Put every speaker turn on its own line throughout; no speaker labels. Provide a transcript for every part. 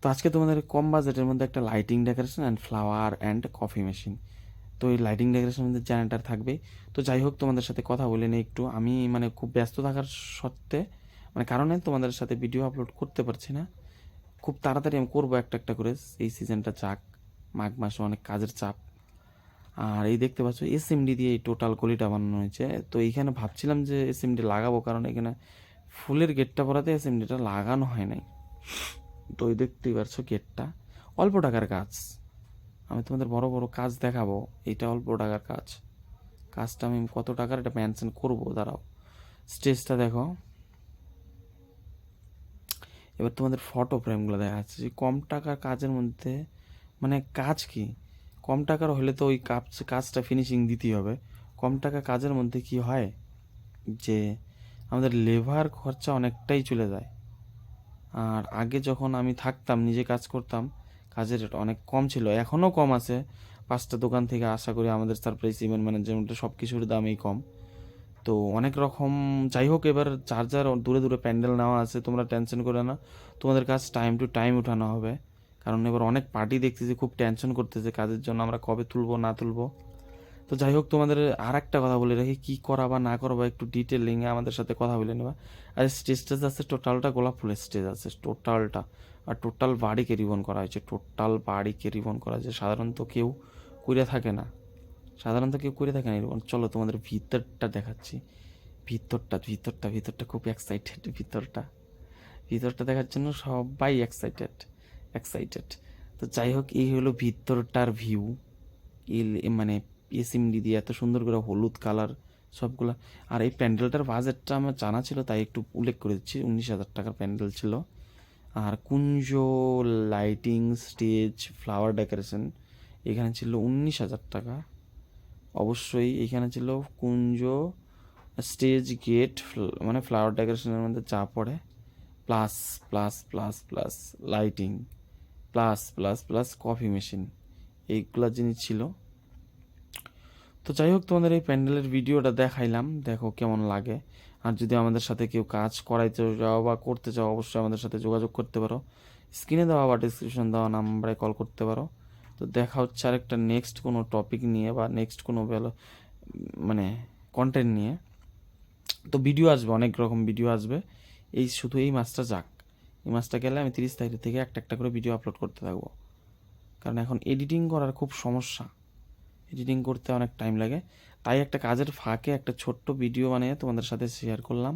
তো আজকে তোমাদের কম বাজেটের মধ্যে একটা lighting decoration and flower and coffee machine তো এই লাইটিং ডেকোরেশনের মধ্যে জেনারেটার থাকবে তো যাই হোক, তোমাদের সাথে কথা বলে নিই একটু। আমি মানে খুব ব্যস্ত থাকার সত্ত্বে মানে কারণে তোমাদের সাথে ভিডিও আপলোড করতে পারছি না। খুব তাড়াতাড়ি আমি করব একটা একটা করে। এই সিজনটা যাক, মাঘ মাসে অনেক কাজের চাপ। আর এই দেখতে পাচ্ছ এসএমডি দিয়ে এই টোটাল গলিটা বানানো হয়েছে। তো এইখানে ভাবছিলাম যে এসএমডি লাগাবো, কারণ এখানে ফুলের গেটটা পরাতে এসএমডিটা লাগানো হয় নাই। তো এই দেখতেই পারছ গেটটা। অল্প টাকার কাজ। আমি তোমাদের বড় বড় কাজ দেখাবো। এটা অল্প টাকার কাজ। কাজটা আমি কত টাকার এটা মেনশন করব, দাঁড়াও। স্টেজটা দেখো। এবার তোমাদের ফটো ফ্রেমগুলো দেখা যাচ্ছে যে কম টাকার কাজের মধ্যে মানে কাজ কি? কম টাকার হলে তো ওই কাজ, কাজটা ফিনিশিং দিতেই হবে। কম টাকা কাজের মধ্যে কি হয়? যে আমাদের লেবার খরচা অনেকটাই চলে যায়। আর আগে যখন আমি থাকতাম, নিজে কাজ করতাম, কাজের রেট অনেক কম ছিল, এখনও কম আছে। পাঁচটা দোকান থেকে আশা করি আমাদের সারপ্রাইজ ইভেন্ট ম্যানেজমেন্টে সব কিছুর দামই কম। তো অনেক রকম, যাই হোক এবার যার দূরে দূরে প্যান্ডেল নেওয়া আছে, তোমরা টেনশন করে না। তোমাদের কাজ টাইম টু টাইম উঠানো হবে। কারণ এবার অনেক পার্টি দেখতেছি, খুব টেনশন করতেছে, কাজের জন্য আমরা কবে তুলবো, না তুলবো। তো যাই হোক, তোমাদের আর একটা কথা বলে রাখি, কী করা বা না করা বা একটু ডিটেলিংয়ে আমাদের সাথে কথা বলে নেবা। আর স্টেজ স্টেজটা আছে টোটালটা গোলাপ ফুলের স্টেজ আছে টোটালটা আর টোটাল বাড়িকে রিবন করা হয়েছে টোটাল বাড়িকে রিবন করা হয়েছে। সাধারণত কেউ করে থাকে না, সাধারণত কেউ করে থাকে না রিবন চলো তোমাদের ভিতরটা দেখাচ্ছি। ভিতরটা ভিতরটা ভিতরটা খুব এক্সাইটেড ভিতরটা। ভিতরটা দেখার জন্য সবাই এক্সাইটেড এক্সাইটেড তো যাই হোক, এই হলো ভিতরটার ভিউ এল মানে এসিমডি দিয়ে এত সুন্দর করে হলুদ কালার সবগুলা। আর এই প্যান্ডেলটার বাজেটটা আমার জানা ছিল, তাই একটু উল্লেখ করে দিচ্ছি। উনিশ হাজার টাকার প্যান্ডেল ছিল। আর কুঞ্জ, লাইটিং, স্টেজ, ফ্লাওয়ার ডেকোরেশন, এখানে ছিল উনিশ হাজার টাকা। অবশ্যই এখানে ছিল কুঞ্জ, স্টেজ, গেট মানে ফ্লাওয়ার ডেকোরেশনের মধ্যে যা পড়ে। Plus plus plus plus lighting, plus plus plus coffee machine, এইগুলা জিনিস ছিল। তো যাই হোক, তোমাদের এই প্যান্ডেলের ভিডিওটা দেখাইলাম। দেখো কেমন লাগে। আর যদি আমাদের সাথে কেউ কাজ করাইতে চাও বা করতে চাও, অবশ্যই আমাদের সাথে যোগাযোগ করতে পারো। স্ক্রিনে দেওয়া বা ডিসক্রিপশন দেওয়া নাম্বারে কল করতে পারো। তো দেখা হচ্ছে আরেকটা নেক্সট কোনো টপিক নিয়ে বা নেক্সট কোনো মানে কন্টেন্ট নিয়ে। তো ভিডিও আসবে, অনেক রকম ভিডিও আসবে। এই শুধু এই মাসটা যাক। এই মাসটা গেলে আমি তিরিশ তারিখ থেকে একটা একটা করে ভিডিও আপলোড করতে থাকব। কারণ এখন এডিটিং করার খুব সমস্যা। এডিটিং করতে অনেক টাইম লাগে। তাই একটা কাজের ফাঁকে একটা ছোট্ট ভিডিও বানিয়ে তোমাদের সাথে শেয়ার করলাম।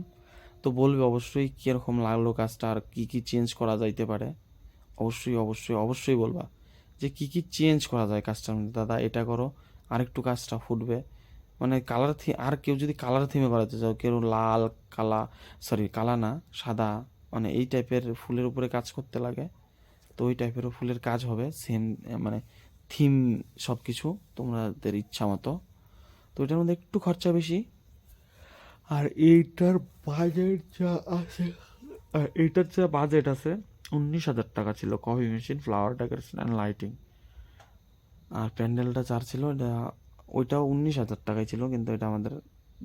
তো বলবে অবশ্যই কীরকম লাগল কাজটা আর কী কী চেঞ্জ করা যাইতে পারে? অবশ্যই অবশ্যই অবশ্যই বলবা যে কী কী চেঞ্জ করা যায় কাজটার মধ্যে? দাদা, এটা করো, আরেকটু কাজটা ফুটবে। মানে কালার থি আর কেউ যদি কালার থিমে করাতে চাও, কেউ লাল, কালা সরি কালা না, সাদা মানে এই টাইপের ফুলের উপরে কাজ করতে লাগে। তো ওই টাইপেরও ফুলের কাজ হবে সেম মানে থিম সব কিছু তোমাদের ইচ্ছা মতো। তো এটার মধ্যে একটু খরচা বেশি। আর এইটার বাজেট যা আছে, আর এইটার যা বাজেট আছে, উনিশ হাজার টাকা ছিল। Coffee machine flower decoration and lighting আর প্যান্ডেলটা চার ছিল, এটা ওইটাও উনিশ হাজার টাকায় ছিল, কিন্তু এটা আমাদের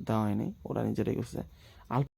দেওয়া হয়নি। ওরা নিজেরাই করছে।